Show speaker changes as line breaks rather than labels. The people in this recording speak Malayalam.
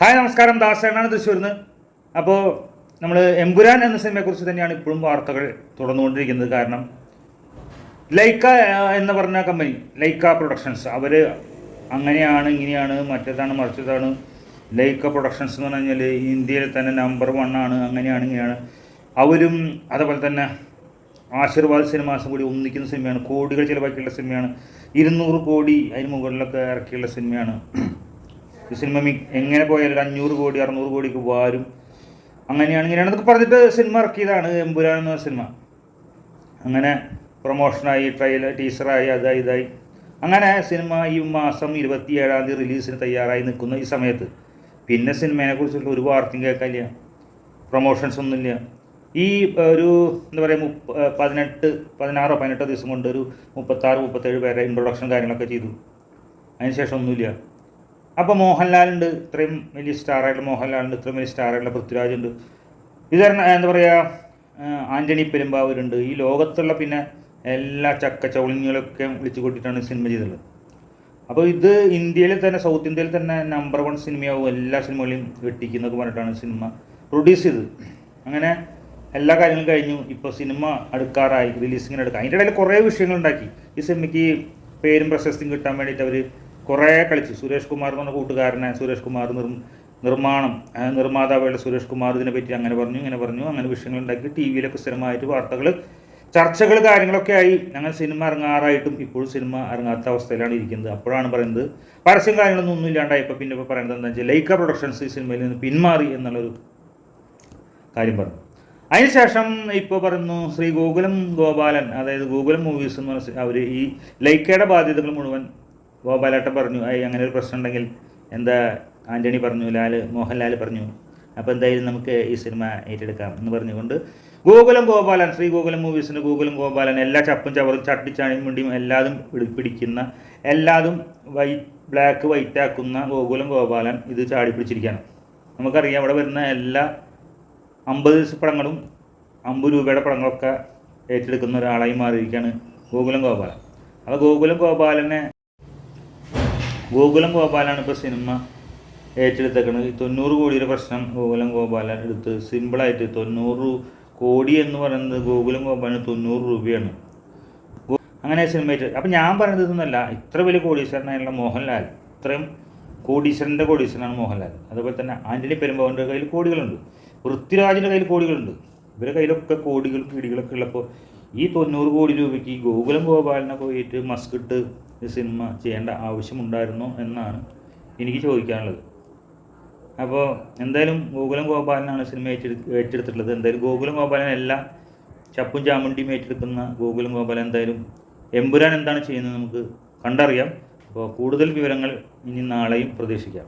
ഹായ് നമസ്കാരം. ദാസേണാണ് തൃശ്ശൂരിൽ നിന്ന് അപ്പോൾ നമ്മൾ എമ്പുരാൻ എന്ന സിനിമയെക്കുറിച്ച് തന്നെയാണ് ഇപ്പോഴും വാർത്തകൾ തുടർന്നുകൊണ്ടിരിക്കുന്നത് കാരണം ലൈക്ക എന്ന് പറഞ്ഞ കമ്പനി ലൈക്ക പ്രൊഡക്ഷൻസ് അവർ അങ്ങനെയാണ് ഇങ്ങനെയാണ് മറ്റേതാണ് മറിച്ചതാണ്. ലൈക്ക പ്രൊഡക്ഷൻസ് എന്ന് പറഞ്ഞു കഴിഞ്ഞാൽ ഇന്ത്യയിൽ തന്നെ നമ്പർ വൺ ആണ് അങ്ങനെയാണ് ഇങ്ങനെയാണ്. അവരും അതേപോലെ തന്നെ ആശീർവാദ് സിനിമാസും കൂടി ഒന്നിക്കുന്ന സിനിമയാണ് കോടികൾ ചിലവാക്കിയുള്ള സിനിമയാണ് ഇരുന്നൂറ് കോടി അതിന് മുകളിലൊക്കെ ഇറക്കിയുള്ള സിനിമയാണ് ഈ സിനിമ എങ്ങനെ പോയാലും ഒരു അഞ്ഞൂറ് കോടി അറുന്നൂറ് കോടിക്ക് വാരും. അങ്ങനെയാണ് ഇങ്ങനെയാണ് എന്നൊക്കെ പറഞ്ഞിട്ട് സിനിമ ഇറക്കിയതാണ് എമ്പുരാൻ എന്ന സിനിമ അങ്ങനെ പ്രൊമോഷനായി ട്രെയിലർ ടീസറായി അതായി ഇതായി. അങ്ങനെ സിനിമ ഈ മാസം ഇരുപത്തി ഏഴാം തീയതി റിലീസിന് തയ്യാറായി നിൽക്കുന്ന ഈ സമയത്ത്. പിന്നെ സിനിമയെ കുറിച്ചുള്ള ഒരു വാർത്തയും കേൾക്കാനില്ല. പ്രൊമോഷൻസ് ഒന്നുമില്ല. ഈ ഒരു എന്താ പറയുക മുപ്പ പതിനെട്ട് പതിനാറോ പതിനെട്ടോ ദിവസം കൊണ്ട് ഒരു മുപ്പത്താറ് മുപ്പത്തേഴ് പേരെ ഇൻട്രൊഡക്ഷൻ കാര്യങ്ങളൊക്കെ ചെയ്തു. അതിനുശേഷം ഒന്നുമില്ല. അപ്പോൾ മോഹൻലാലുണ്ട് ഇത്രയും വലിയ സ്റ്റാറായിട്ടുള്ള മോഹൻലാലുണ്ട് ഇത്രയും വലിയ സ്റ്റാറായിട്ടുള്ള പൃഥ്വിരാജ് ഉണ്ട് ഇത് കാരണം എന്താ പറയുക ആന്റണി പെരുമ്പാവൂരുണ്ട്. ഈ ലോകത്തുള്ള പിന്നെ എല്ലാ ചക്ക ചൗളിങ്ങളൊക്കെ വിളിച്ചു കൂട്ടിയിട്ടാണ് സിനിമ ചെയ്തിട്ടുള്ളത് അപ്പോൾ ഇത് ഇന്ത്യയിൽ തന്നെ സൗത്ത് ഇന്ത്യയിൽ തന്നെ നമ്പർ വൺ സിനിമയാവും എല്ലാ സിനിമകളെയും വെട്ടിക്കുന്നൊക്കെ പറഞ്ഞിട്ടാണ് സിനിമ പ്രൊഡ്യൂസ് ചെയ്തത്. അങ്ങനെ എല്ലാ കാര്യങ്ങളും കഴിഞ്ഞു. ഇപ്പോൾ സിനിമ അടുക്കാറായി റിലീസിങ്ങിന് എടുക്കാം അതിന്റെ ഇടയിൽ കുറേ വിഷയങ്ങളുണ്ടാക്കി. ഈ സിനിമയ്ക്ക് പേരും പ്രശസ്തിയും കിട്ടാൻ വേണ്ടിയിട്ട് അവർ കുറേ കളിച്ചു. സുരേഷ് കുമാർ എന്ന് പറഞ്ഞ കൂട്ടുകാരനെ സുരേഷ് കുമാർ നിർ നിർമ്മാണം നിർമ്മാതാവായുള്ള സുരേഷ് കുമാർ ഇതിനെ പറ്റി അങ്ങനെ പറഞ്ഞു ഇങ്ങനെ പറഞ്ഞു അങ്ങനെ വിഷയങ്ങൾ ഉണ്ടാക്കി ടി വിയിലൊക്കെ സ്ഥിരമായിട്ട് വാർത്തകൾ ചർച്ചകൾ കാര്യങ്ങളൊക്കെ ആയി. അങ്ങനെ സിനിമ ഇറങ്ങാറായിട്ടും ഇപ്പോഴും സിനിമ ഇറങ്ങാത്ത അവസ്ഥയിലാണ് ഇരിക്കുന്നത്. അപ്പോഴാണ് പറയുന്നത് പരസ്യം കാര്യങ്ങളൊന്നും ഒന്നും ഇല്ലാണ്ടായപ്പോൾ പിന്നെ ഇപ്പോൾ പറയുന്നത് എന്താ വെച്ചാൽ ലൈക്ക പ്രൊഡക്ഷൻസ് ഈ സിനിമയിൽ നിന്ന് പിന്മാറി എന്നുള്ളൊരു കാര്യം പറഞ്ഞു. അതിനുശേഷം ഇപ്പോൾ പറയുന്നു ശ്രീ ഗോകുലം ഗോപാലൻ അതായത് ഗോകുലം മൂവീസ് എന്ന് പറഞ്ഞ അവർ ഈ ലൈക്കയുടെ ബാധ്യതകൾ മുഴുവൻ ഗോപാലേട്ടൻ പറഞ്ഞു. "ഏയ് അങ്ങനെ ഒരു പ്രശ്നം ഉണ്ടെങ്കിൽ എന്താ ആന്റണി പറഞ്ഞു ലാൽ മോഹൻലാൽ പറഞ്ഞു. അപ്പോൾ എന്തായാലും നമുക്ക് ഈ സിനിമ ഏറ്റെടുക്കാം എന്ന് പറഞ്ഞുകൊണ്ട് ഗോകുലം ഗോപാലൻ ശ്രീ ഗോകുലം മൂവീസിന്റെ ഗോകുലം ഗോപാലൻ എല്ലാ ചപ്പും ചവറും ചട്ടിച്ചാണിയും മുണ്ടിയും എല്ലാതും പിടിപ്പിടിക്കുന്ന എല്ലാതും വൈ ബ്ലാക്ക് വൈറ്റ് ആക്കുന്ന ഗോകുലം ഗോപാലൻ ഇത് ചാടി പിടിച്ചിരിക്കുകയാണ്. നമുക്കറിയാം അവിടെ വരുന്ന എല്ലാ അമ്പത് പടങ്ങളും അമ്പത് രൂപയുടെ പടങ്ങളൊക്കെ ഏറ്റെടുക്കുന്ന ഒരാളായി മാറിയിരിക്കുകയാണ് ഗോകുലം ഗോപാലൻ. അപ്പോൾ ഗോകുലം ഗോപാലനെ ഗോകുലം ഗോപാലാണ് ഇപ്പോൾ സിനിമ ഏറ്റെടുത്തേക്കുന്നത് തൊണ്ണൂറ് കോടിയുടെ പ്രശ്നം ഗോകുലം ഗോപാലൻ എടുത്ത് സിമ്പിളായിട്ട് തൊണ്ണൂറ് കോടി എന്ന് പറയുന്നത് ഗോകുലം ഗോപാലിന് തൊണ്ണൂറ് രൂപയാണ്. അങ്ങനെ സിനിമ ഏറ്റെടു അപ്പം ഞാൻ പറയുന്നത് ഇതൊന്നുമല്ല ഇത്ര വലിയ കോടീശ്വരനായുള്ള മോഹൻലാൽ. ഇത്രയും കോടീശ്വരന്റെ കോടീശ്വരനാണ് മോഹൻലാൽ. അതുപോലെ തന്നെ ആന്റണി പെരുമ്പാവന്റെ കയ്യിൽ കോടികളുണ്ട്. പൃഥ്വിരാജിന്റെ കയ്യിൽ കോടികളുണ്ട്. ഇവരുടെ കയ്യിലൊക്കെ കോടികൾ പിടികളൊക്കെ ഉള്ളപ്പോൾ ഈ തൊണ്ണൂറ് കോടി രൂപയ്ക്ക് ഗോകുലം ഗോപാലിനെ പോയിട്ട് മസ്കിട്ട് സിനിമ ചെയ്യേണ്ട ആവശ്യമുണ്ടായിരുന്നോ എന്നാണ് എനിക്ക് ചോദിക്കാനുള്ളത്. അപ്പോൾ എന്തായാലും ഗോകുലം ഗോപാലനാണ് സിനിമ ഏറ്റെടു ഏറ്റെടുത്തിട്ടുള്ളത്. എന്തായാലും ഗോകുലം ഗോപാലൻ എല്ലാ ചപ്പും ചാമുണ്ടിയും ഏറ്റെടുക്കുന്ന ഗോകുലം ഗോപാലൻ എന്തായാലും എമ്പുരാൻ എന്താണ് ചെയ്യുന്നത് നമുക്ക് കണ്ടറിയാം. അപ്പോൾ കൂടുതൽ വിവരങ്ങൾ ഇനി നാളെയും പ്രതീക്ഷിക്കാം.